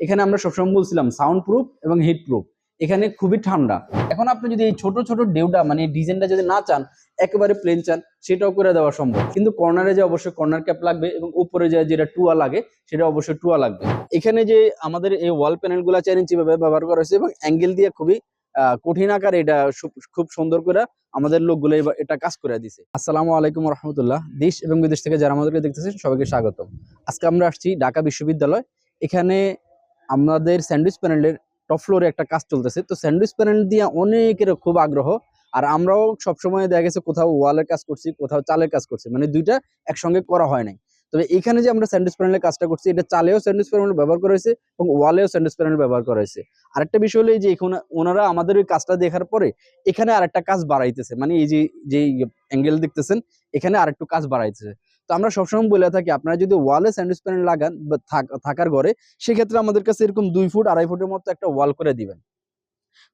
এখানে আমরা সবসময় বলছিলাম সাউন্ড প্রুফ এবং হিট প্রুফ এখানে খুবই ঠান্ডা। এখন আপনি যদি এই ছোট ছোট ডেউটা মানে ডিজাইনটা যদি না চান, একেবারে প্লেন চান, সেটাও করে দেওয়া সম্ভব। কিন্তু কর্নারে যে অবশ্যই কর্নার ক্যাপ লাগবে এবং উপরে যে, যেটা টুয়া লাগে, সেটা অবশ্যই টুয়া লাগবে। এখানে যে আমাদের এই ওয়াল প্যানেলগুলা চার ইঞ্চি ভাবে ব্যবহার করা হয়েছে এবং অ্যাঙ্গেল দিয়ে খুবই কঠিন আকারে এটা খুব সুন্দর করে আমাদের লোকগুলো এটা কাজ করে দিছে। আসসালামু আলাইকুম রহমতুল্লাহ দেশ এবং বিদেশ থেকে যারা আমাদেরকে দেখতেছেন, সবাইকে স্বাগত আজকে আমরা আসছি ঢাকা বিশ্ববিদ্যালয়। এখানে আমাদের স্যান্ডউইচ প্যানেলের টপ ফ্লোরে একটা কাজ চলতেছে। তো স্যান্ডউইচ প্যানেল দিয়ে অনেকের খুব আগ্রহ, আর আমরাও সবসময় দেখা গেছে কোথাও ওয়ালের কাজ করছি, কোথাও চালের কাজ করছি মানে দুইটা একসঙ্গে করা হয় নাই। তবে এখানে যে আমরা স্যান্ডউইচ প্যানেলের কাজটা করছি, এটা চালেও স্যান্ডউইচ প্যানেল ব্যবহার করা হয়েছে এবং ওয়ালেও স্যান্ডউইচ প্যানেল ব্যবহার করা হয়েছে। আরেকটা বিষয় হলো এই যে এখানে ওনারা আমাদের ওই কাজটা দেখার পরে এখানে আরেকটা কাজ বাড়াইতেছে মানে এই যে যে অ্যাঙ্গেল দেখতেছেন, এখানে আরেকটু কাজ বাড়াইতেছে। তো আমরা সবসময় বলে থাকি, আপনারা যদি ওয়ালে স্যান্ডউইচ প্যানেল লাগান বা থাক- থাকার ঘরে, সেক্ষেত্রে আমাদের কাছে এরকম দুই ফুট, আড়াই ফুটের মতো একটা ওয়াল করে দিবেন।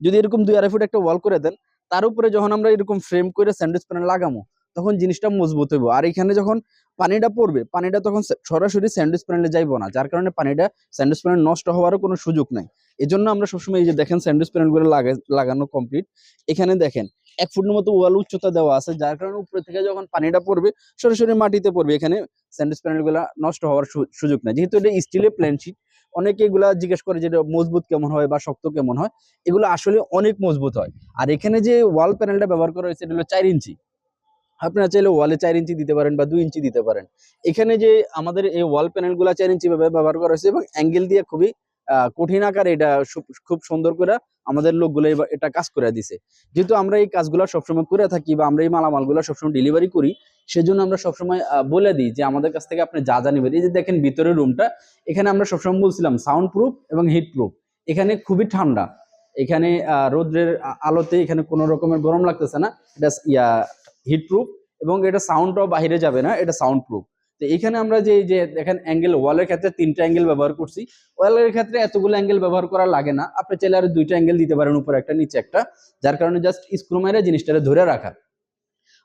যদি এরকম দুই, আড়াই ফুট একটা ওয়াল করে দেন, তার উপরে যখন আমরা এরকম ফ্রেম করে স্যান্ডউইচ প্যানেল লাগামো তখন জিনিসটা মজবুত হইব। আর এখানে যখন পানিটা পড়বে, পানিটা তখন সরাসরি স্যান্ডউইচ প্যানেলে যাইবো না, যার কারণে পানিটা স্যান্ডউইচ প্যানেল নষ্ট হওয়ারও কোনো সুযোগ নাই। এজন্য আমরা সবসময় এই যে দেখেন স্যান্ডউইচ প্যানেলগুলো লাগা লাগানো কমপ্লিট। এখানে দেখেন, এক ফুটের মতো ওয়াল উচ্চতা দেওয়া আছে, যার কারণে উপরে থেকে যখন পানিটা পড়বে, সরাসরি মাটিতে পড়বে। এখানে স্যান্ডউইচ প্যানেলগুলো নষ্ট হওয়ার সুযোগ নাই। যেহেতু এটা স্টিলের প্লেন শিট, অনেকে এগুলা জিজ্ঞেস করে যেটা মজবুত কেমন হয় বা শক্ত কেমন হয়, এগুলো আসলে অনেক মজবুত হয়। আর এখানে যে ওয়াল প্যানেলটা ব্যবহার করা হয়েছে, এটা হলো চার ইঞ্চি। আপনারা চাইলে ওয়ালে চার ইঞ্চি দিতে পারেন বা দুই ইঞ্চি দিতে পারেন। এখানে যে আমাদের এই ওয়াল প্যানেলগুলা চার ইঞ্চি ব্যবহার করা হয়েছে এবং অ্যাঙ্গেল দিয়ে খুবই কঠিন আকারে এটা খুব সুন্দর করে আমাদের লোকগুলো এটা কাজ করে দিছে। যেহেতু আমরা এই কাজগুলো সবসময় করে থাকি বা আমরা এই মালামালগুলো সবসময় ডেলিভারি করি, সেজন্য আমরা সবসময় বলে দিই যে আমাদের কাছ থেকে আপনি যা যা নেবেন। এই যে দেখেন ভিতরের রুমটা এখানে আমরা সবসময় বলছিলাম সাউন্ড প্রুফ এবং হিট প্রুফ এখানে খুবই ঠান্ডা। এখানে রৌদ্রের আলোতে এখানে কোনো রকমের গরম লাগতেছে না। এটা ইয়া হিট প্রুফ এবং এটা সাউন্ডটাও বাইরে যাবে না, এটা সাউন্ড প্রুফ তো এখানে আমরা যে যে দেখেন অ্যাঙ্গেল ওয়ালের ক্ষেত্রে তিনটা অ্যাঙ্গেল ব্যবহার করছি। ওয়ালের ক্ষেত্রে এতগুলো অ্যাঙ্গেল ব্যবহার করা লাগে না। আপনি চাইলে আরও দুইটা অ্যাঙ্গেল দিতে পারেন উপরে একটা, নিচে একটা। যার কারণে জাস্ট স্ক্রু মেরে জিনিসটা ধরে রাখা।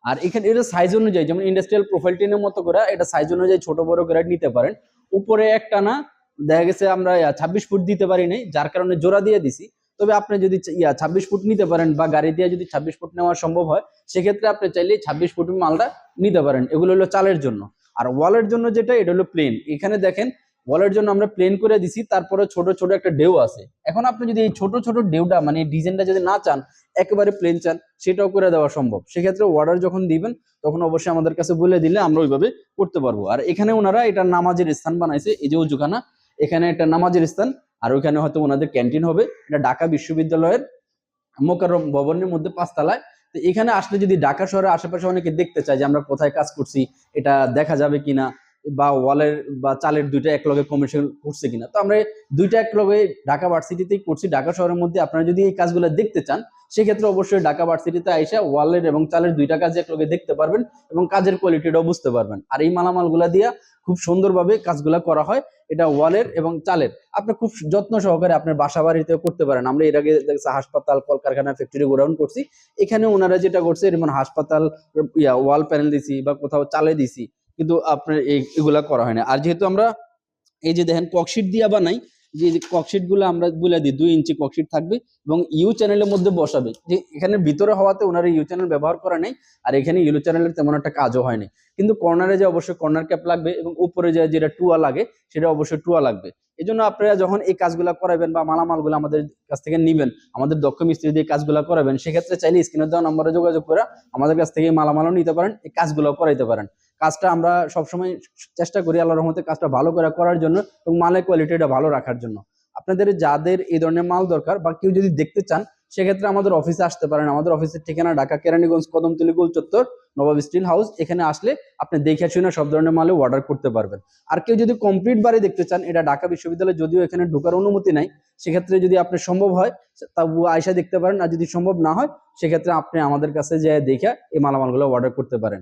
আর এখানে এটা সাইজ অনুযায়ী, যেমন ইন্ডাস্ট্রিয়াল প্রোফাইল টিনের মতো করে, এটা সাইজ অনুযায়ী ছোট, বড় করে নিতে পারেন। উপরে একটা না, দেখা গেছে আমরা ছাব্বিশ ফুট দিতে পারি নাই, যার কারণে জোড়া দিয়ে দিছি। তবে আপনি যদি ইয়া, ছাব্বিশ ফুট নিতে পারেন বা গাড়ি দিয়ে যদি ছাব্বিশ ফুট নেওয়া সম্ভব হয়, সেক্ষেত্রে আপনি চাইলে ছাব্বিশ ফুট মালটা নিতে পারেন। এগুলো হলো চালের জন্য। আর ওয়ালের জন্য যেটা, এটা হলো প্লেন এখানে দেখেন, ওয়ালের জন্য আমরা প্লেন করে দিছি, তারপরে ছোট ছোট একটা ডেউ আছে। এখন আপনি যদি এই ছোট ছোট ডেউটা মানে ডিজাইনটা যদি না চান, একেবারে প্লেন চান, সেটাও করে দেওয়া সম্ভব। সেক্ষেত্রে অর্ডার যখন দিবেন, তখন অবশ্যই আমাদের কাছে বলে দিলে আমরা ওইভাবে করতে পারব। আর এখানে ওনারা এটা নামাজের স্থান বানাইছে, এই যে উজুখানা এখানে একটা নামাজের স্থান আর ওইখানে হয়তো ওনাদের ক্যান্টিন হবে, এটা ঢাকা বিশ্ববিদ্যালয়ের মোকারম ভবনের মধ্যে পাঁচতলায়। তো এখানে আসলে যদি ঢাকা শহরের আশেপাশে অনেকে দেখতে চায় যে আমরা কোথায় কাজ করছি, এটা দেখা যাবে কিনা বা ওয়ালের বা চালের দুইটা একলগে কমিশন করছে কিনা। তো আমরা দুইটা একলগে ঢাকা ভার্সিটিতেই করছি। ঢাকা শহরের মধ্যে আপনারা যদি এই কাজগুলো দেখতে চান, সেক্ষেত্রে অবশ্যই ঢাকা ভার্সিটিতে আইসা ওয়ালের এবং চালের দুইটা কাজ একলগে দেখতে পারবেন এবং কাজের কোয়ালিটিটাও বুঝতে পারবেন। আর এই মালামালগুলা দিয়া খুব সুন্দরভাবে কাজগুলা করা হয়। এটা ওয়ালের এবং চালের। আপনি খুব যত্ন সহকারে আপনার বাসা বাড়িতে করতে পারেন। আমরা এর আগে হাসপাতাল, কলকারখানা ফ্যাক্টরি গোডাউন করছি। এখানে ওনারা যেটা করছে যেমন হাসপাতাল, ইয়া, ওয়াল প্যানেল দিছি বা কোথাও চালে দিছি। কিন্তু আপনার এগুলা করা হয় না। আর যেহেতু আমরা এই যে দেখেন ককশিট দিয়া বানাই, যে ককশিটগুলো আমরা বলে দিই, দুই ইঞ্চি ককশিট থাকবে এবং ইউ চ্যানেলের মধ্যে বসাবে। যে এখানে ভিতরে হওয়াতে ওনারা ইউ চ্যানেল ব্যবহার করা নেই, আর এখানে ইউ চ্যানেলের তেমন একটা কাজও হয়নি কিন্তু কর্নারে যে অবশ্যই কর্নার ক্যাপ লাগবে এবং উপরে যে, যেটা টুয়া লাগে, সেটা অবশ্যই টুয়া লাগবে। এই জন্য আপনারা যখন এই কাজগুলো করাবেন বা মালামালগুলো আমাদের কাছ থেকে নিবেন, আমাদের দক্ষ মিস্ত্রি দিয়ে কাজগুলো করাবেন, সেক্ষেত্রে চাইলে স্ক্রিনের দেওয়া নম্বরে যোগাযোগ করে আমাদের কাছ থেকে মালামালও নিতে পারেন, এই কাজগুলো করাইতে পারেন। কাজটা আমরা সবসময় চেষ্টা করি আল্লাহ রহমতে কাজটা ভালো করে করার জন্য এবং মালের কোয়ালিটিটা ভালো রাখার জন্য। আপনাদের যাদের এই ধরনের মাল দরকার বা কেউ যদি দেখতে চান, সেক্ষেত্রে আমাদের অফিসে আসতে পারেন। আমাদের অফিসের ঠিকানা ঢাকা কেরানীগঞ্জ কদমতলি গোল চত্বর, নবাব স্টিল হাউস। এখানে আসলে আপনি দেখে শুনে সব ধরনের মালে অর্ডার করতে পারবেন। আর কেউ যদি কমপ্লিট বাড়ি দেখতে চান, এটা ঢাকা বিশ্ববিদ্যালয়ে যদিও এখানে ঢোকার অনুমতি নাই, সেক্ষেত্রে যদি আপনি সম্ভব হয় তবু আয়সা দেখতে পারেন। আর যদি সম্ভব না হয়, সেক্ষেত্রে আপনি আমাদের কাছে যে দেখে এই মালামালগুলো অর্ডার করতে পারেন।